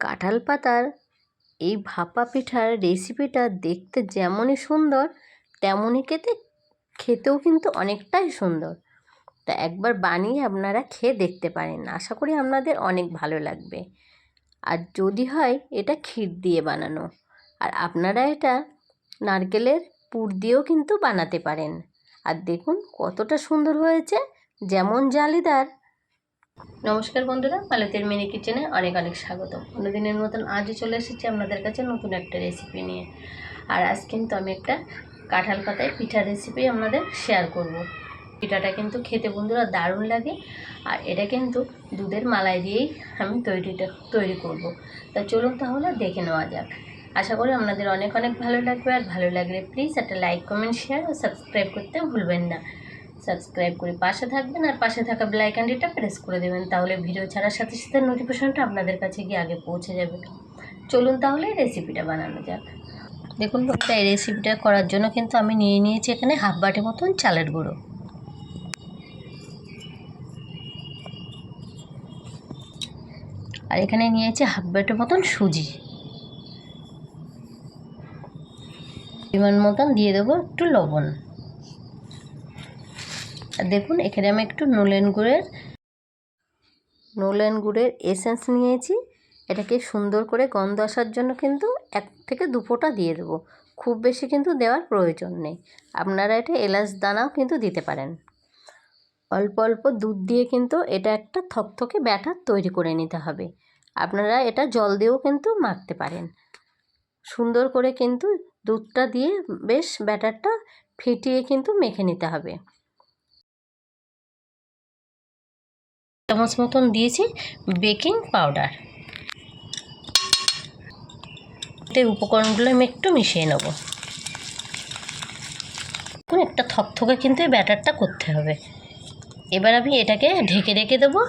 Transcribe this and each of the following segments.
কাঁঠাল পাতার এই ভাপা পিঠার রেসিপিটা দেখতে যেমনই সুন্দর, তেমনই খেতে, খেতেও কিন্তু অনেকটাই সুন্দর। তা একবার বানিয়ে আপনারা খেয়ে দেখতে পারেন। আশা করি আপনাদের অনেক ভালো লাগবে। আর যদি হয়, এটা ক্ষীর দিয়ে বানানো। আর আপনারা এটা নারকেলের পুর দিয়েও কিন্তু বানাতে পারেন। আর দেখুন কতটা সুন্দর হয়েছে, যেমন জালিদার। নমস্কার বন্ধুরা পালেতের মিনি কিচেনে অনেক অনেক স্বাগত অন্যদিনের মতন আজও চলে এসেছি আপনাদের কাছে নতুন একটা রেসিপি নিয়ে আর আজ কিন্তু আমি একটা কাঁঠাল পাতায় পিঠার রেসিপি আপনাদের শেয়ার করব। পিঠাটা কিন্তু খেতে বন্ধুরা দারুণ লাগে, আর এটা কিন্তু দুধের মালাই দিয়েই আমি তৈরিটা, তৈরি করব। তা চলুন তাহলে দেখে নেওয়া যাক আশা করি আপনাদের অনেক অনেক ভালো লাগবে, আর ভালো লাগলে প্লিজ একটা লাইক কমেন্ট শেয়ার ও সাবস্ক্রাইব করতে ভুলবেন না সাবস্ক্রাইব করে পাশে থাকবেন আর পাশে থাকা বেলাইকানটিটা প্রেস করে দেবেন, তাহলে ভিডিও ছাড়ার সাথে সাথে নোটিফিকেশনটা আপনাদের কাছে গিয়ে আগে পৌঁছে যাবে। চলুন তাহলে রেসিপিটা বানানো যাক। দেখুন বন্ধুরা, এই রেসিপিটা করার জন্য কিন্তু আমি নিয়ে নিয়েছি এখানে হাফ বাটি মতন চালের গুঁড়ো। আর এখানে নিয়েছি হাফ বাটি মতন সুজি। পরিমাণ মতন দিয়ে দেবো একটু লবণ। দেখুন, এখানে আমি একটু নোলেন গুড়ের নোলেন গুড়ের এসেন্স নিয়েছি। এটাকে সুন্দর করে গন্ধ আসার জন্য কিন্তু এক থেকে দু ফোঁটা দিয়ে দেবো। খুব বেশি কিন্তু দেওয়ার প্রয়োজন নেই। আপনারা এটা এলাচ দানাও কিন্তু দিতে পারেন। অল্প অল্প দুধ দিয়ে কিন্তু এটা একটা থকথকে ব্যাটার তৈরি করে নিতে হবে। আপনারা এটা জল দিয়েও কিন্তু মাখতে পারেন। সুন্দর করে কিন্তু দুধটা দিয়ে বেশ ব্যাটারটা ফেটিয়ে কিন্তু মেখে নিতে হবে। চামচ মতন দিয়েছি বেকিং পাউডার। এতে উপকরণগুলো আমি একটু মিশিয়ে নেব। এখন একটা থকথকে কিন্তু এই ব্যাটারটা করতে হবে। এবার আমি এটাকে ঢেকে রেখে দেবো।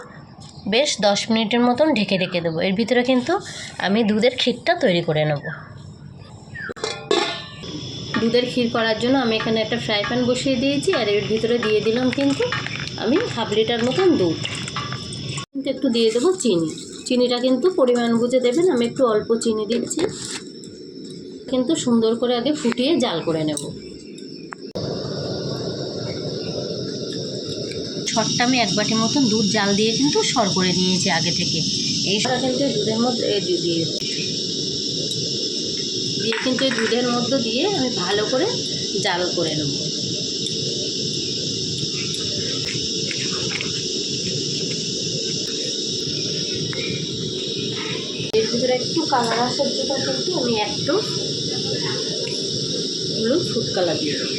বেশ দশ মিনিটের মতন ঢেকে রেখে দেবো। এর ভিতরে কিন্তু আমি দুধের ক্ষীরটা তৈরি করে নেব। দুধের ক্ষীর করার জন্য আমি এখানে একটা ফ্রাই প্যান বসিয়ে দিয়েছি। আর এর ভিতরে দিয়ে দিলাম কিন্তু আমি হাফ লিটার মতন দুধ। কিন্তু একটু দিয়ে দেবো চিনি। চিনিটা কিন্তু পরিমাণ বুঝে দেবেন, আমি একটু অল্প চিনি দিচ্ছি। কিন্তু সুন্দর করে আগে ফুটিয়ে জাল করে নেব। ছটটা আমি এক বাটি মতন দুধ জাল দিয়ে কিন্তু সর করে নিয়েছি আগে থেকে। এই সরা কিন্তু দুধের মধ্যে দিয়ে। দিয়ে কিন্তু এই দুধের মধ্যে দিয়ে আমি ভালো করে জাল করে নেব। একটু কালার আসার জন্য কিন্তু, আমি একটু হলুদ ফুড কালার দিয়ে দেবো।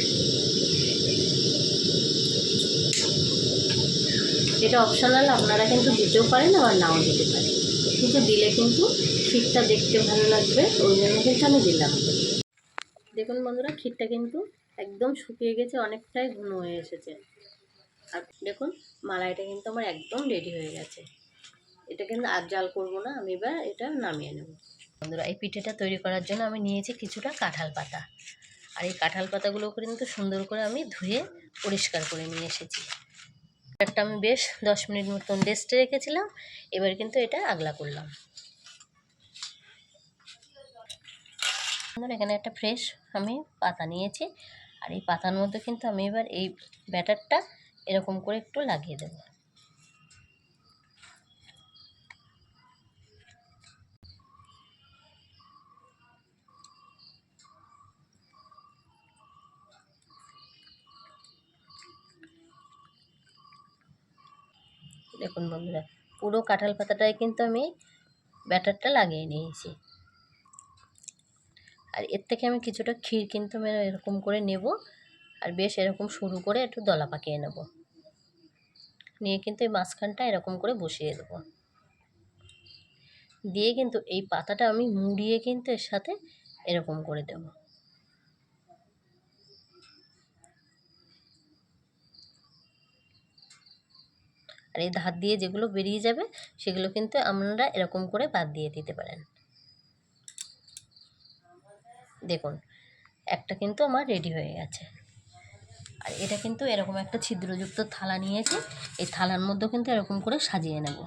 এটা অপশনাল আপনারা কিন্তু দিতেও পারেন, আবার নাও দিতে পারেন। কিন্তু দিলে কিন্তু ক্ষীরটা দেখতে ভালো লাগবে, ওই জন্য কিন্তু আমি দিলাম। দেখুন বন্ধুরা, ক্ষীরটা কিন্তু একদম শুকিয়ে গেছে, অনেকটাই ঘন হয়ে এসেছে। আর দেখুন, মালাইটা কিন্তু আমার একদম রেডি হয়ে গেছে। এটা কিন্তু আর জাল করব না, আমি এবার এটা নামিয়ে নেব। বন্ধুরা, এই পিঠেটা তৈরি করার জন্য আমি নিয়েছি কিছুটা কাঁঠাল পাতা। আর এই কাঁঠাল পাতাগুলো কিন্তু সুন্দর করে আমি ধুয়ে পরিষ্কার করে নিয়ে এসেছি। একটা আমি বেশ দশ মিনিট মতন রেস্টে রেখেছিলাম, এবার কিন্তু এটা আগলা করলাম। এখানে একটা ফ্রেশ আমি পাতা নিয়েছি, আর এই পাতার মধ্যে কিন্তু আমি এবার এই ব্যাটারটা এরকম করে একটু লাগিয়ে দেব। দেখুন বন্ধুরা, পুরো কাঁঠাল পাতাটায় কিন্তু আমি ব্যাটারটা লাগিয়ে নিয়েছি। আর এর থেকে আমি কিছুটা ক্ষীর কিন্তু আমি এরকম করে নেব, আর বেশ এরকম শুরু করে একটু দলা পাকিয়ে নেব। নিয়ে কিন্তু এই মাঝখানটা এরকম করে বসিয়ে দেবো। দিয়ে কিন্তু এই পাতাটা আমি মুড়িয়ে কিন্তু এর সাথে এরকম করে দেব। আর এই ধার দিয়ে যেগুলো বেরিয়ে যাবে, সেগুলো কিন্তু আপনারা এরকম করে বাদ দিয়ে দিতে পারেন। দেখুন, একটা কিন্তু আমার রেডি হয়ে গেছে। আর এটা কিন্তু এরকম একটা ছিদ্রযুক্ত থালা নিয়েছি, এই থালার মধ্যে কিন্তু এরকম করে সাজিয়ে নেব।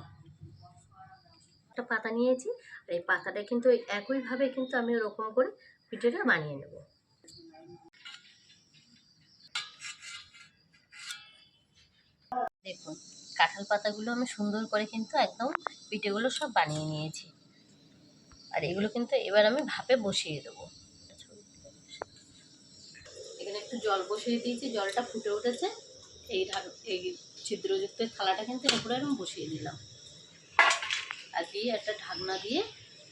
একটা পাতা নিয়েছি, আর এই পাতাটা কিন্তু একইভাবে কিন্তু আমি ওরকম করে পিঠেটা বানিয়ে নেব। কাঁঠাল পাতাগুলো আমি সুন্দর করে কিন্তু একদম পিঠেগুলো সব বানিয়ে নিয়েছি। আর এগুলো কিন্তু এবার আমি ভাপে বসিয়ে দেবো। এখানে একটু জল বসিয়ে দিয়েছি, জলটা ফুটে উঠেছে। এই এই ছিদ্রযুক্ত থালাটা কিন্তু উপরে আমি বসিয়ে দিলাম। আর দিয়ে একটা ঢাকনা দিয়ে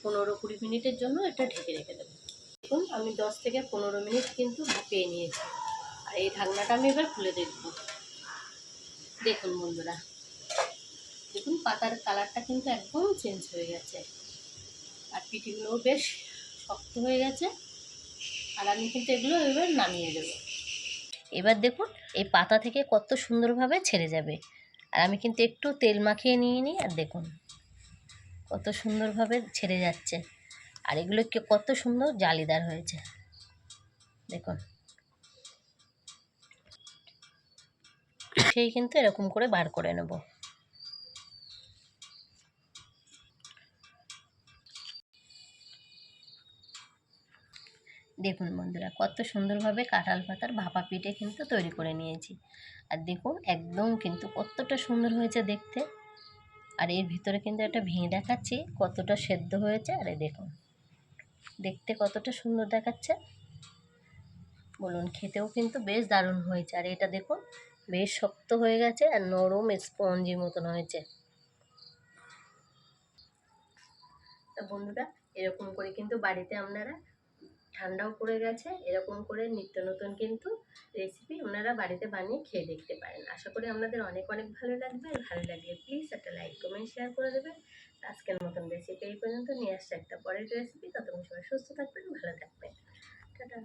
পনেরো কুড়ি মিনিটের জন্য এটা ঢেকে রেখে দেবো। দেখুন, আমি দশ থেকে পনেরো মিনিট কিন্তু ভাপিয়ে নিয়েছি। আর এই ঢাকনাটা আমি এবার খুলে দেখব। দেখুন বন্ধুরা। দেখুন, পাতার কালারটা কিন্তু একদম চেঞ্জ হয়ে গেছে। আর পিঠিগুলোও বেশ শক্ত হয়ে গেছে। আর আমি কিন্তু এগুলো এবার নামিয়ে দেবো। এবার দেখুন, এই পাতা থেকে কত সুন্দরভাবে ছেড়ে যাবে। আর আমি কিন্তু একটু তেল মাখিয়ে নিয়ে নিই, আর দেখুন কত সুন্দরভাবে ছেড়ে যাচ্ছে। আর এগুলো কত সুন্দর জালিদার হয়েছে। দেখুন। সেই কিন্তু এরকম করে বার করে নেব। দেখুন বন্ধুরা, কত সুন্দরভাবে কাঁঠাল পাতার ভাপা পিঠে কিন্তু তৈরি করে নিয়েছি। আর দেখুন, একদম কিন্তু কতটা সুন্দর হয়েছে দেখতে। আর এর ভিতরে কিন্তু একটা ভেঙে দেখাচ্ছি, কতটা সেদ্ধ হয়েছে। আরে দেখুন, দেখতে কতটা সুন্দর দেখাচ্ছে। বলুন, খেতেও কিন্তু বেশ দারুণ হয়েছে। আর এটা দেখুন, বেশ শক্ত হয়ে গেছে আর নরম স্পঞ্জি মতন হয়েছে। বন্ধুরা, এরকম করে কিন্তু বাড়িতে আপনারা ঠান্ডাও পড়ে গেছে, এরকম করে নিত্য নতুন কিন্তু রেসিপি আপনারা বাড়িতে বানিয়ে খেয়ে দেখতে পারেন। আশা করি আপনাদের অনেক অনেক ভালো লাগবে আর ভালো লাগলে প্লিজ একটা লাইক কমেন্ট শেয়ার করে দেবেন। আজকের মতন রেসিপি এই পর্যন্ত, নিয়ে আসছে একটা পরের রেসিপি ততক্ষণ সবাই সুস্থ থাকবেন, ভালো থাকবেন। টাটা।